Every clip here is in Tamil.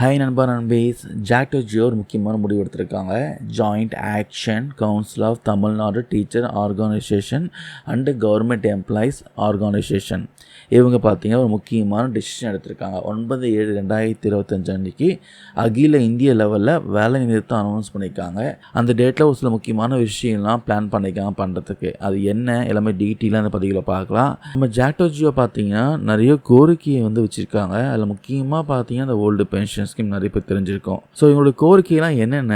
ஹை நண்பா நண்பீஸ் ஜாக்டோ ஜியோ ஒரு முக்கியமான முடிவு எடுத்திருக்காங்க. Joint action council of Tamil Nadu teacher organisation and government employees organisation இவங்க பார்த்தீங்கன்னா ஒரு முக்கியமான டிசிஷன் எடுத்திருக்காங்க. ஒன்பது ஏழு ரெண்டாயிரத்தி இருபத்தஞ்சு அன்றைக்கி அகில இந்திய லெவலில் வேலை நிறுத்தம் அனௌன்ஸ் பண்ணியிருக்காங்க அந்த டேட்டில் ஒரு சில முக்கியமான விஷயம்லாம் பிளான் பண்ணியிருக்காங்க பண்ணுறதுக்கு அது என்ன எல்லாமே டீட்டெயிலாக அந்த பதிவில் பார்க்கலாம். நம்ம ஜாக்டோ ஜியோ பார்த்தீங்கன்னா நிறைய கோரிக்கையை வந்து வச்சுருக்காங்க. அதில் முக்கியமாக பார்த்தீங்கன்னா அந்த ஓல்டு பென்ஷன் ஸ்கீம் நிறைய பேர் தெரிஞ்சிருக்கும். ஸோ இவங்களோட கோரிக்கைலாம் என்னென்ன?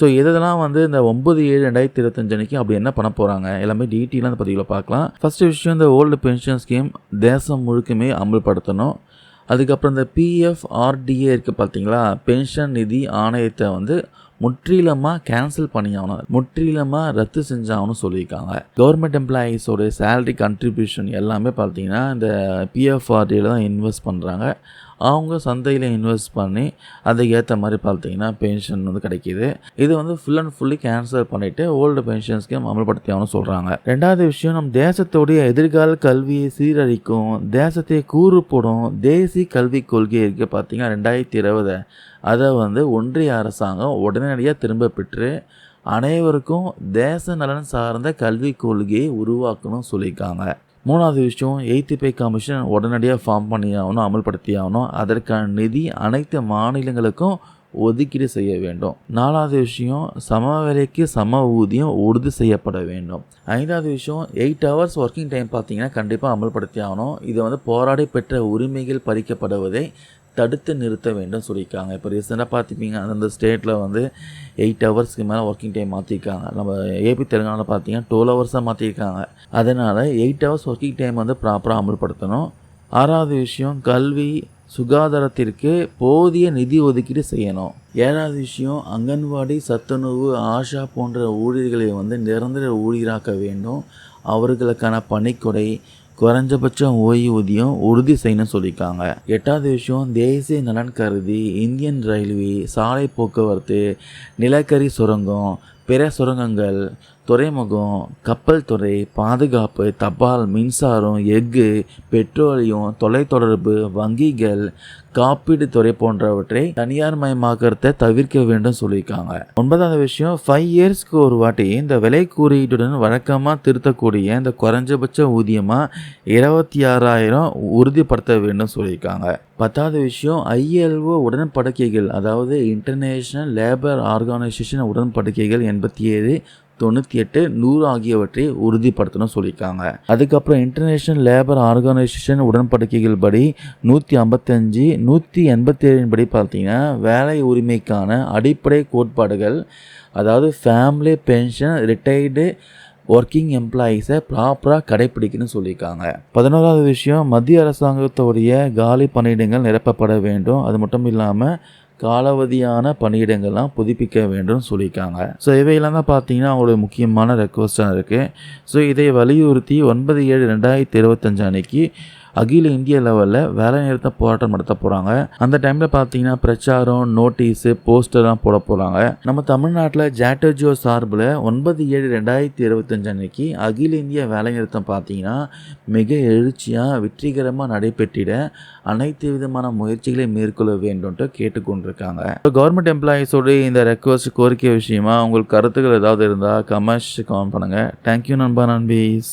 ஸோ எதெல்லாம் வந்து இந்த ஒம்பது ஏழு ரெண்டாயிரத்தி இருபத்தஞ்சு அன்னைக்கு அப்படி என்ன பண்ண போகிறாங்க எல்லாமே டீட்டெயிலாக அந்த பதிவில் பார்க்கலாம். ஃபஸ்ட்டு விஷயம் இந்த ஓல்டு பென்ஷன் ஸ்கீம் தேசம் முழுக்குமே அமல்படுத்தணும். அதுக்கப்புறம் இந்த பிஎஃப் ஆர்டிஏ இருக்குது பார்த்தீங்களா பென்ஷன் நிதி ஆணையத்தை வந்து முற்றிலுமாக கேன்சல் பண்ணியாகணும். முற்றிலுமாக ரத்து செஞ்சாகணும் சொல்லியிருக்காங்க. கவர்மெண்ட் எம்ப்ளாயீஸோடைய சேலரி கண்ட்ரிபியூஷன் எல்லாமே பார்த்தீங்கன்னா இந்த பிஎஃப்ஆர்டியில் தான் இன்வெஸ்ட் பண்ணுறாங்க அவங்க சந்தையில் இன்வெஸ்ட் பண்ணி அதுக்கு ஏற்ற மாதிரி பார்த்தீங்கன்னா பென்ஷன் வந்து கிடைக்கிது. இது வந்து ஃபுல் அண்ட் ஃபுல்லி கேன்சல் பண்ணிவிட்டு ஓல்டு பென்ஷன் ஸ்கீம் அமல்படுத்தி ஆகணும் சொல்கிறாங்க ரெண்டாவது விஷயம் நம் தேசத்தோடைய எதிர்கால கல்வியை சீரழிக்கும் தேசத்தை கூறு போடும் தேசிய கல்விக் கொள்கை இருக்குது பார்த்தீங்கன்னா ரெண்டாயிரத்தி இருபது அதை வந்து ஒன்றிய அரசாங்கம் உடனடியாக திரும்ப பெற்று அனைவருக்கும் தேச நலன் சார்ந்த கல்விக் கொள்கையை உருவாக்கணும் சொல்லியிருக்காங்க. மூணாவது விஷயம் எய்த்து பே கமிஷன் உடனடியாக ஃபார்ம் பண்ணி ஆகணும் அமல்படுத்தி ஆகணும். அதற்கான நிதி அனைத்து மாநிலங்களுக்கும் ஒதுக்கீடு செய்ய வேண்டும். நாலாவது விஷயம் சம வேலைக்கு சம ஊதியம் உறுதி செய்யப்பட வேண்டும். ஐந்தாவது விஷயம் எயிட் ஹவர்ஸ் ஒர்க்கிங் டைம் பார்த்தீங்கன்னா கண்டிப்பாக அமல்படுத்தி ஆகணும். இதை வந்து போராடி பெற்ற உரிமைகள் பறிக்கப்படுவதை தடுத்து நிறுத்த வேண்டும் சொல்லியிருக்காங்க. இப்போ ரீசெண்டாக பார்த்துப்பீங்க அந்தந்த ஸ்டேட்டில் வந்து எயிட் ஹவர்ஸ்க்கு மேலே ஒர்க்கிங் டைம் மாற்றிருக்காங்க நம்ம ஏபி தெலுங்கானாவில் பார்த்தீங்கன்னா டுவெல் ஹவர்ஸாக மாற்றிருக்காங்க அதனால் எயிட் ஹவர்ஸ் ஒர்க்கிங் டைம் வந்து ப்ராப்பராக அமல்படுத்தணும். ஆறாவது விஷயம் கல்வி சுகாதாரத்திற்கு போதிய நிதி ஒதுக்கீடு செய்யணும். ஏழாவது விஷயம் அங்கன்வாடி சத்துணவு ஆஷா போன்ற ஊழியர்களை வந்து நிரந்தர ஊழியராக்க வேண்டும். அவர்களுக்கான பணிக்கொடை குறைஞ்சபட்ச ஓய்வூதியம் உறுதி செய்யணும்னு சொல்லியிருக்காங்க. எட்டாவது விஷயம் தேசிய நலன் கருதி இந்தியன் ரயில்வே சாலை போக்குவரத்து நிலக்கரி சுரங்கம் பிற சுரங்கங்கள் துறைமுகம் கப்பல் துறை பாதுகாப்பு தபால் மின்சாரம் எஃகு பெட்ரோலியம் தொலைத்தொடர்பு வங்கிகள் காப்பீடு துறை போன்றவற்றை தனியார் மயமாக்கிறத தவிர்க்க வேண்டும் சொல்லியிருக்காங்க. ஒன்பதாவது விஷயம் ஃபைவ் இயர்ஸ்க்கு ஒரு வாட்டி இந்த விலை குறியீட்டுடன் வழக்கமாக திருத்தக்கூடிய இந்த குறைஞ்சபட்ச ஊதியமாக இருபத்தி ஆறாயிரம் உறுதிப்படுத்த வேண்டும் சொல்லியிருக்காங்க. பத்தாவது விஷயம் ஐஎல்ஓ உடன்படிக்கைகள் அதாவது இன்டர்நேஷ்னல் லேபர் ஆர்கனைசேஷன் உடன்படிக்கைகள் எண்பத்தி ஏழு தொண்ணூற்றி எட்டு நூறு ஆகியவற்றை உறுதிப்படுத்தணும் சொல்லியிருக்காங்க. அதுக்கப்புறம் இன்டர்நேஷ்னல் லேபர் ஆர்கனைசேஷன் உடன்படிக்கைகள் படி நூற்றி ஐம்பத்தஞ்சு நூற்றி எண்பத்தி ஏழின் படி பார்த்தீங்கன்னா வேலை உரிமைக்கான அடிப்படை கோட்பாடுகள் அதாவது ஃபேமிலி பென்ஷன் ரிட்டையர்டு ஒர்க்கிங் எம்ப்ளாயீஸை ப்ராப்பராக கடைப்பிடிக்கணும்னு சொல்லியிருக்காங்க. பதினோராவது விஷயம் மத்திய அரசாங்கத்தோடைய காலி பணியிடங்கள் நிரப்பப்பட வேண்டும். அது மட்டும் இல்லாமல் காலாவதியான பணியிடங்கள்லாம் புதுப்பிக்க வேண்டும் சொல்லியிருக்காங்க. ஸோ இவையெல்லாம் தான் பார்த்தீங்கன்னா அவங்களுடைய முக்கியமான ரெக்வஸ்ட்டாக இருக்குது ஸோ இதை வலியுறுத்தி ஒன்பது ஏழு ரெண்டாயிரத்தி இருபத்தஞ்சு அன்னைக்கு அகில இந்திய லெவலில் வேலை நிறுத்த போராட்டம் நடத்த போகிறாங்க அந்த டைமில் பார்த்தீங்கன்னா பிரச்சாரம் நோட்டீஸு போஸ்டர்லாம் போட போகிறாங்க நம்ம தமிழ்நாட்டில் ஜாட்டர்ஜியோ சார்பில் ஒன்பது ஏழு ரெண்டாயிரத்தி இருபத்தஞ்சு அன்னைக்கு அகில இந்திய வேலை நிறுத்தம் பார்த்தீங்கன்னா மிக எழுச்சியாக வெற்றிகரமாக நடைபெற்றிட அனைத்து விதமான முயற்சிகளை மேற்கொள்ள வேண்டும்ட்டு கேட்டுக்கொண்டிருக்காங்க. கவர்மெண்ட் எம்ப்ளாயீஸோட இந்த ரெக்வஸ்ட் கோரிக்கை விஷயமா உங்களுக்கு கருத்துக்கள் ஏதாவது இருந்தால் கமெண்ட்ஸ் கமெண்ட் பண்ணுங்கள் தேங்க்யூ நண்பா நண்பீஸ்.